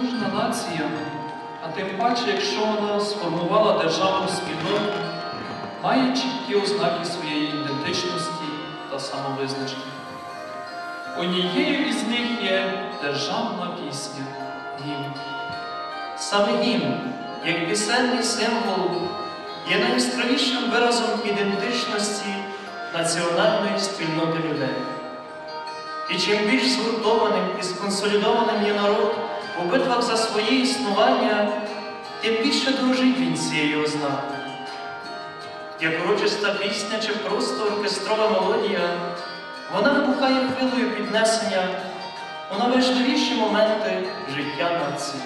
Кожна нація, а тим паче, якщо вона сформувала державну спільноту, має чіткі ознаки своєї ідентичності та самовизначення. Однією із них є державна пісня гімн. Саме гімн, як пісенний символ, є найяскравішим виразом ідентичності національної спільноти людей. І чим більш згуртованим і сконсолідованим є народ у битвах за своє існування, тим більше дружить він цією ознакою. Як урочиста пісня чи просто оркестрова мелодія, вона вибухає хвилою піднесення у найважливіші моменти життя нації.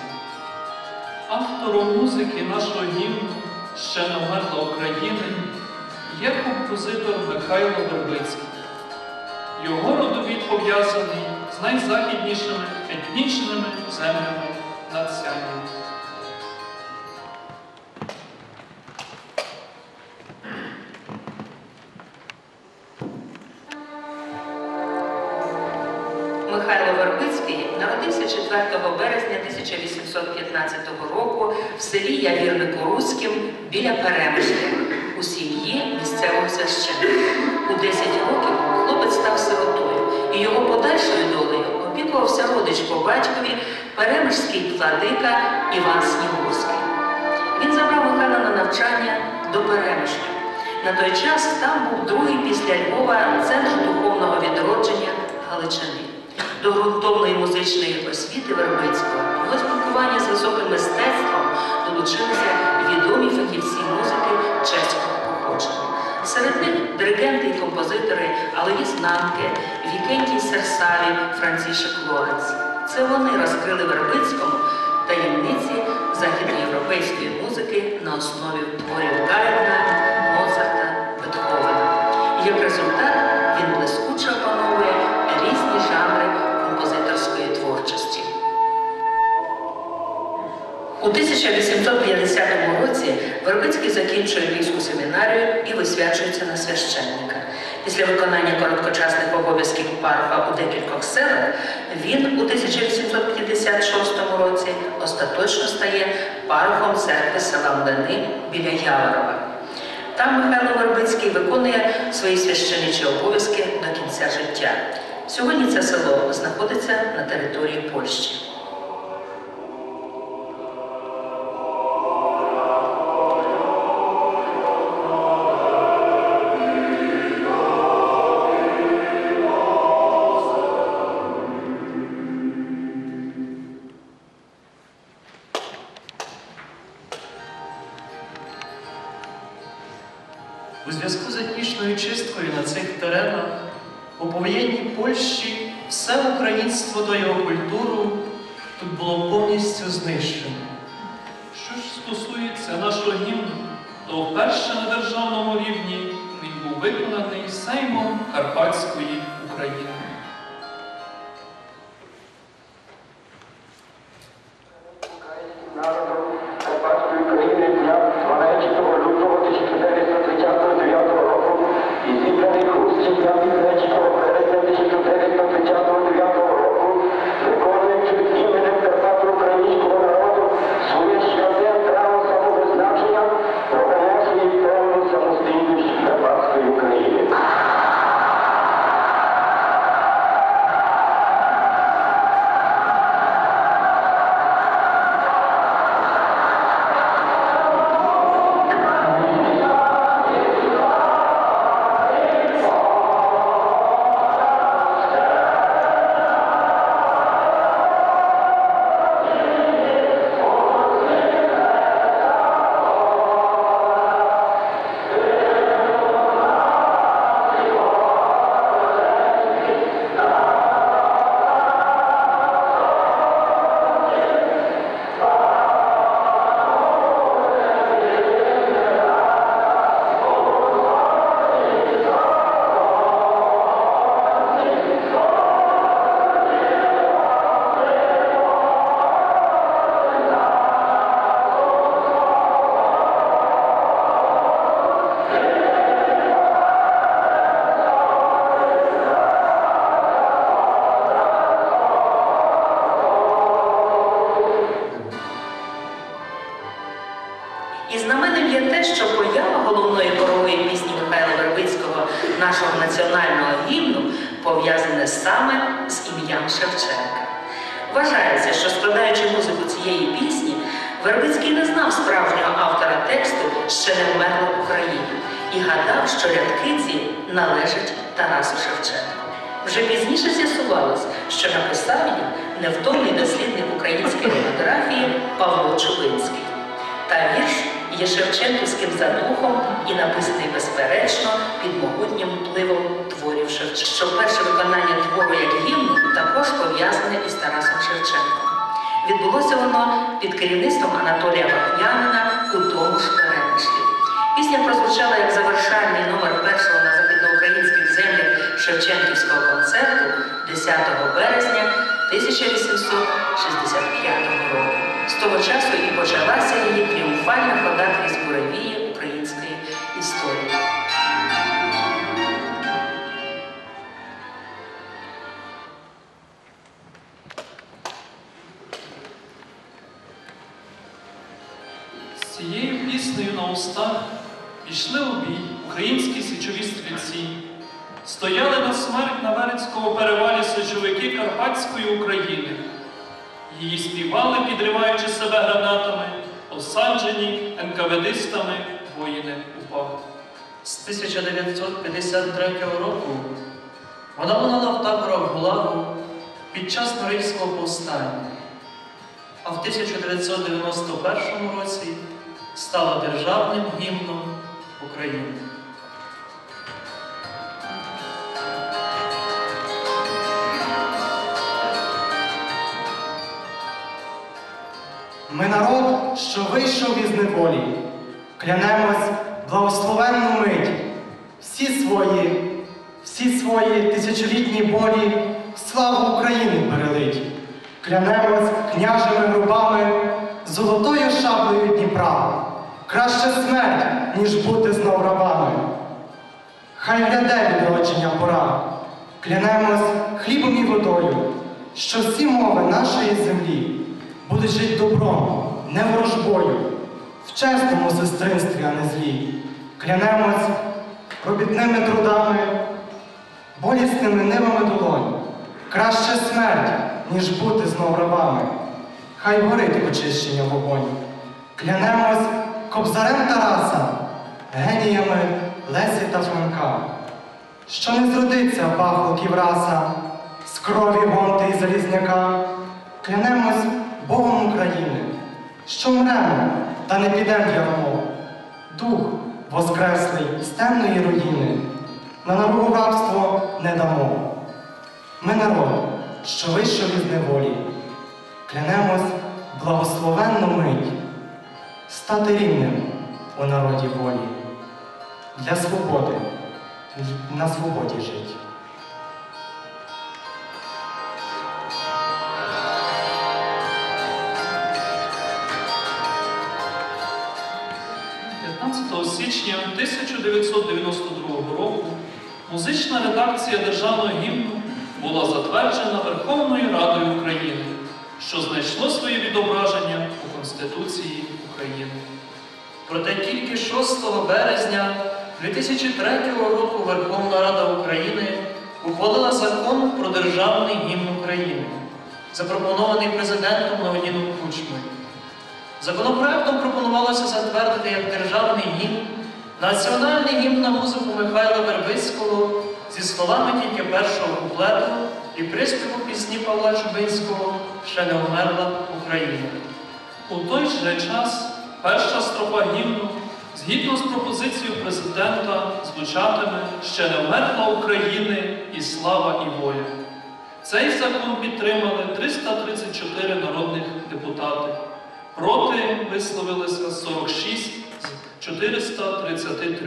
Автором музики нашого гімну ще не вмерла України є композитор Михайло Вербицький. Його родовід пов'язаний з найзахіднішими етнічними землями нацянів. Михайло Вербицький народився 4 березня 1815 року в селі Явірнику Руським біля Перемишля у сім'ї місцевого священника. У 10 років хлопець став сиротою, і його подальшою долею опікувався родич по батькові перемишський владика Іван Снігурський. Він забрав Михайла на навчання до Перемишля. На той час там був другий після Львова центр духовного відродження Галичини. До ґрунтовної музичної освіти Вербицького, його спілкування з високим мистецтвом долучилися відомі фахівці музики чеського походження. Серед них диригенти і композитори Алевіс Нанке, Вікентій Серсаві, Францішек Лоренц. Це вони розкрили Вербицькому таємниці західноєвропейської музики на основі творів Гайдна, Моцарта, Бетховена. Як результат він блискуче опановує різні жанри композиторської творчості. У 1850 році Вербицький закінчує Львівську семінарію і висвячується на священника. Після виконання короткочасних обов'язків парха у декількох селах він у 1856 році остаточно стає парохом церкви села Млини біля Яворова. Там Михайло Вербицький виконує свої священичі обов'язки до кінця життя. Сьогодні це село знаходиться на території Польщі. У зв'язку з етнічною чисткою на цих теренах у повоєнній Польщі все українство та його культуру тут було повністю знищено. Що ж стосується нашого гімну, то вперше на державному рівні він був виконаний Сеймом Карпатської України. de traficante Шевченка. Вважається, що складаючи музику цієї пісні, Вербицький не знав справжнього автора тексту ще не вмерла в Україні і гадав, що рядки ці належать Тарасу Шевченку. Вже пізніше з'ясувалось, що написав їх невтомний дослідник української географії Павло Чубинський. Та вірш є Шевченківським за духом і написаний безперечно під могутнім впливом творів Шевченка. Що перше виконання твору як гімну також пов'язане із Тарасом Шевченком. Відбулося воно під керівництвом Анатолія Вахнянина у тому ж перемишлі. Пісня прозвучала як завершальний номер першого на західноукраїнських землях Шевченківського концерту 10 березня 1865 року. З того часу і почалася її тріумфальна хода крізь буревії української історії. З цією піснею на устах пішли у бій українські січові стрільці. Стояли на смерть на Верецькому перевалі січовики Карпатської України. Її співали, підриваючи себе гранатами, осаджені НКВДистами воїни УПА. З 1953 року вона лунала в таборах Гулагу під час Норильського повстання, а в 1991 році стала державним гімном України. Ми народ, що вийшов із неволі, клянемось благословенну мить, всі свої, всі свої тисячолітні болі славу України перелить. Клянемось княжими грубами, золотою шаблею Дніпра. Краще смерть, ніж бути знов рабами. Хай гляде відродження пора. Клянемось хлібом і водою, що всі мови нашої землі будуть жити добром, не ворожбою, в чесному сестринстві, а не злі. Клянемось робітними трудами, болісними нивами долонь. Краще смерть, ніж бути знов рабами. Хай горить очищення вогонь. Клянемось кобзарем Тараса, геніями Лесі та Франка, що не зродиться пахлоків раса, з крові гонти і залізняка. Клянемось Богом України, що мремо, та не підем в ярмо. Дух воскреслий з темної руїни, на нову рабство не дамо. Ми народ, що вийшов із неволі, клянемось благословенну мить, стати рівним у народі волі, для свободи, на свободі жить. – січня 1992 року музична редакція державного гімну була затверджена Верховною Радою України, що знайшло своє відображення у Конституції України. Проте тільки 6 березня 2003 року Верховна Рада України ухвалила закон про державний гімн України, запропонований президентом Леонідом Кучмою. Законопроектом пропонувалося затвердити як державний гімн національний гімн на музику Михайла Вербицького зі словами тільки першого куплету і приспіву пісні Павла Чубинського Ще не вмерла Україна. У той же час перша строфа гімну, згідно з пропозицією президента, звучатиме ще не вмерла України і слава і воля. Цей закон підтримали 334 народних депутати. Проти висловилися 46 з 433,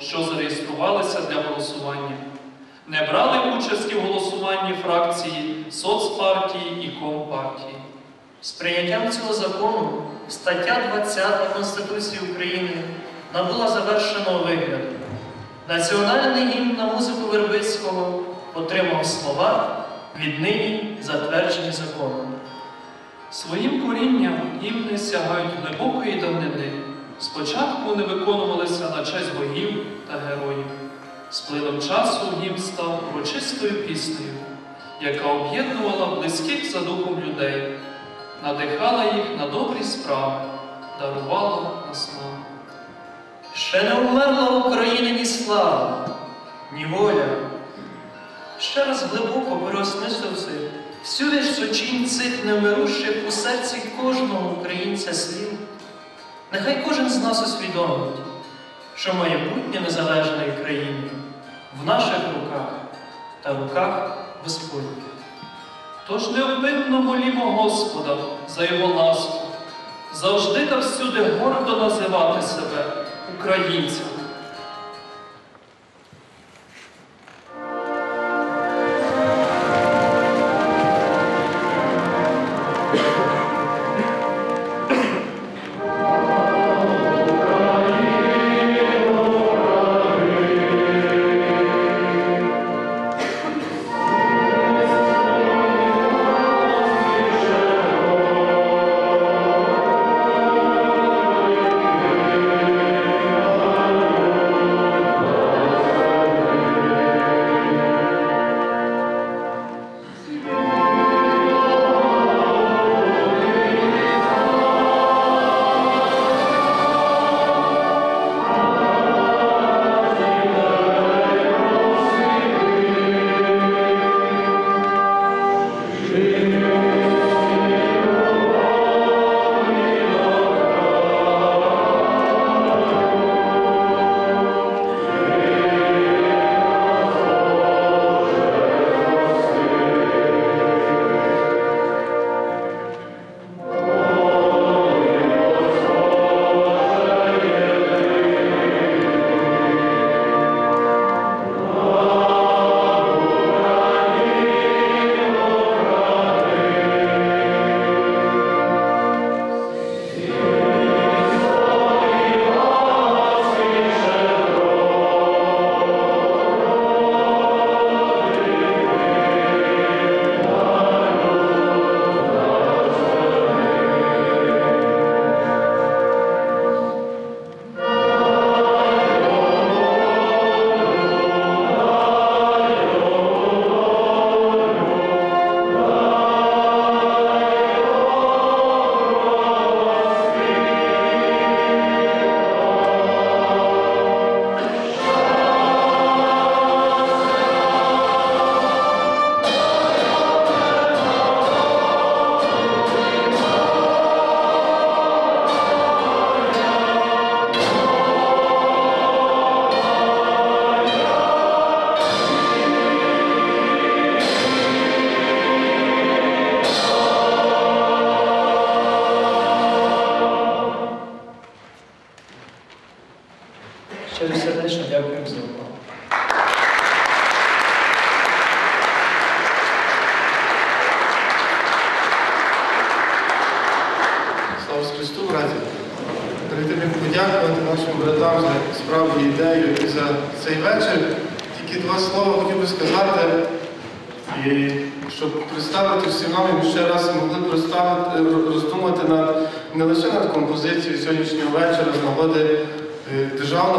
що зареєструвалися для голосування. Не брали участі в голосуванні фракції соцпартії і компартії. З прийняттям цього закону стаття 20 Конституції України набула завершеного вигляду. Національний гімн на музику Вербицького отримав слова віднині затверджені законом. Своїм корінням гімни сягають глибокої давнини, Спочатку вони виконувалися на честь богів та героїв. З плином часу гімн став урочистою піснею, яка об'єднувала близьких за духом людей, надихала їх на добрі справи, дарувала наснагу. Ще не вмерла в Україні ні слава, ні воля. Ще раз глибоко переосмислився всю височінь цих невмирущих у серці кожного українця слів. Нехай кожен з нас усвідомить, що майбутнє незалежної країни в наших руках та руках Господніх. Тож невпинно молімо Господа за Його ласку, завжди та всюди гордо називати себе українцями.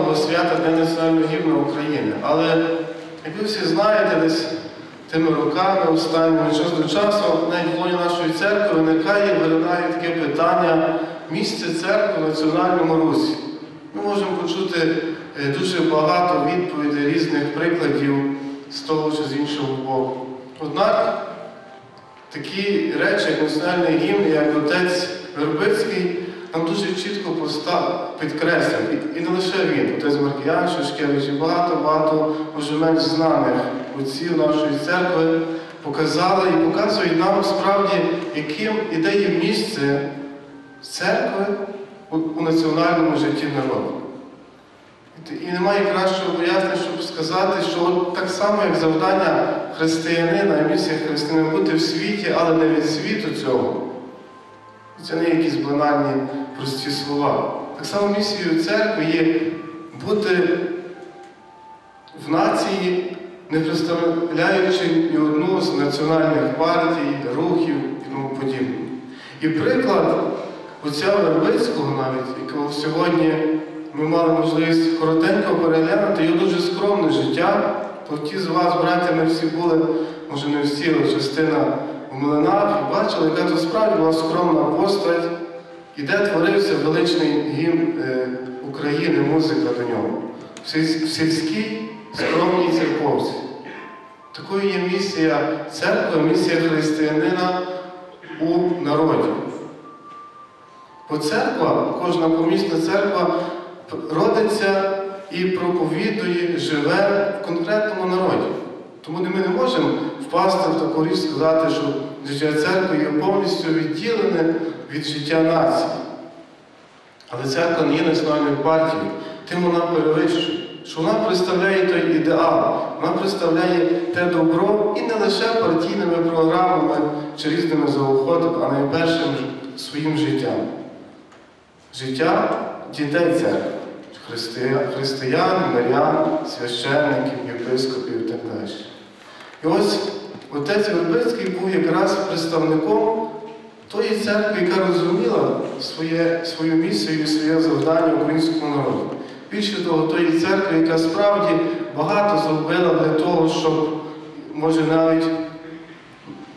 Державного свята Дня національного гімна України. Але, як ви всі знаєте, десь тими роками останніми час до часу, навіть в лоні нашої церкви виникає і виникає таке питання місце церкви в національному русі. Ми можемо почути е, дуже багато відповідей різних прикладів з того чи з іншого боку. Однак такі речі, як національний гімн, як отець Вербицький, нам дуже чітко підкреслив, і, не лише він, отець Маркіян, Шушкевич і багато-багато вже менш знаних отців нашої церкви показали і показують нам справді, яким і де є місце церкви у, національному житті народу. І- немає кращого пояснення, щоб сказати, що так само, як завдання християнина, і місія християнина бути в світі, але не від світу цього. Це не якісь банальні прості слова. Так само місією церкви є бути в нації, не представляючи ні одну з національних партій, рухів і тому подібне. І приклад отця Вербицького навіть, якого сьогодні сьогодні ми мали можливість коротенько переглянути його дуже скромне життя. Бо ті з вас, браття, ми всі були, може не всі, але частина у млинах і бачили, яка то справді була скромна постать, і де творився величний гімн е, України, музика до нього. В сільській скромній церковці. Такою є місія церкви, місія християнина у народі. Бо церква, кожна помісна церква родиться і проповідує, живе в конкретному народі. Тому ми не можемо впасти в таку річ сказати, що життя церкви є повністю відділене від життя нації. Але церква не є національною партією, тим вона перевищує, що вона представляє той ідеал, вона представляє те добро і не лише партійними програмами чи різними заохотами, а найпершим своїм життям. Життя дітей церкви, християн, мирян, священників, єпископів і так далі. І ось отець Вербицький був якраз представником тої церкви, яка розуміла своє, свою місію і своє завдання українському народу. Більше того, тої церкви, яка справді багато зробила для того, щоб, може навіть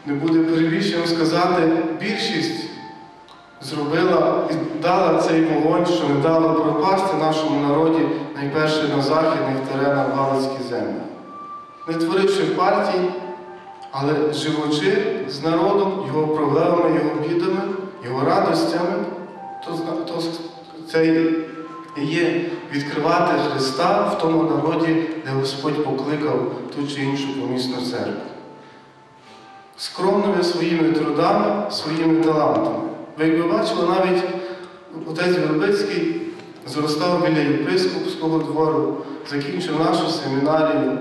не буде перебільшенням сказати, більшість зробила і дала цей вогонь, що не дало пропасти нашому народі найперше на західних теренах Галицькій землі. Не творивши партій, але живучи з народом, його проблемами, його бідами, його радостями, то, то це і є відкривати Христа в тому народі, де Господь покликав ту чи іншу помісну церкву. Скромними своїми трудами, своїми талантами. Ви якби бачили, навіть отець Вербицький зростав біля єпископського двору, закінчив нашу семінарію.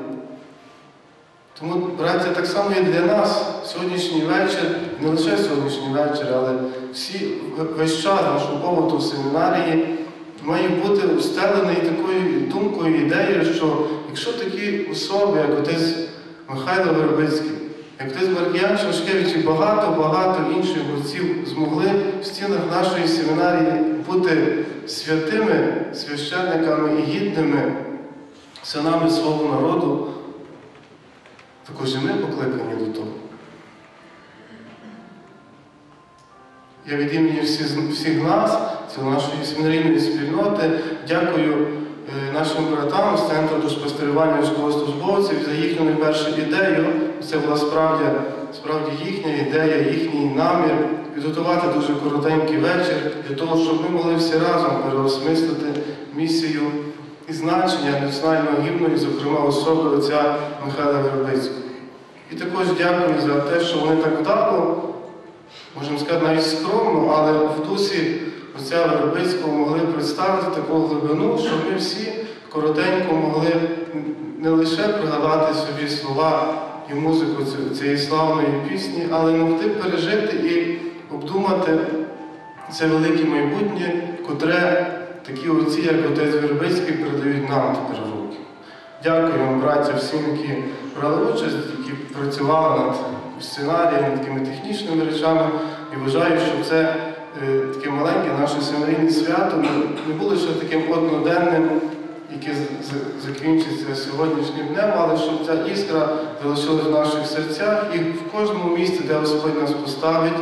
Тому, браття, так само і для нас сьогоднішній вечір, не лише сьогоднішній вечір, але всі весь час нашого побуту в семінарії має бути устелений такою думкою, ідеєю, що якщо такі особи, як отець Михайло Вербицький, як отець Маркіян Шашкевич і багато-багато інших отців змогли в стінах нашої семінарії бути святими священниками і гідними синами свого народу, також і ми покликані до того. Я від імені всіх, нас, це нашої семінарійної спільноти, дякую е, нашим братам з Центру до спостерігання військовослужбовців за їхню найпершу ідею. Це була справді, справді їхня ідея, їхній намір підготувати дуже коротенький вечір для того, щоб ми могли всі разом переосмислити місію і значення національного гімну, і, зокрема, особи отця Михайла Вербицького. І також дякую за те, що вони так вдало, можемо сказати, навіть скромно, але в дусі отця Вербицького могли представити таку глибину, щоб ми всі коротенько могли не лише пригадати собі слова і музику цієї славної пісні, але могли пережити і обдумати це велике майбутнє, котре такі отці, як отець Вербицький, передають нам тепер руки. Дякую вам, браття, всім, які брали участь, які працювали над сценарієм, такими технічними речами. І вважаю, що це е, таке маленьке наше семейне свято не, було ще таким одноденним, яке закінчиться сьогоднішнім днем, але щоб ця іскра залишилась в наших серцях і в кожному місці, де Господь нас поставить,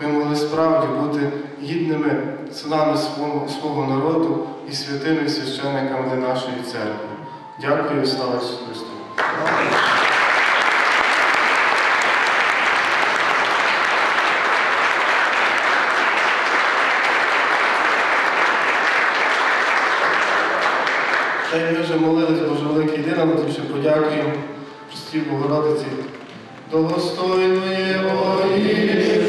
ми могли справді бути гідними синами свого, свого народу і святими священниками для нашої церкви. Дякую, слава Ісусу Христу! Ми вже молились, Боже великий ми тобі ще подякуємо Простій Богородиці. Достойної воїни,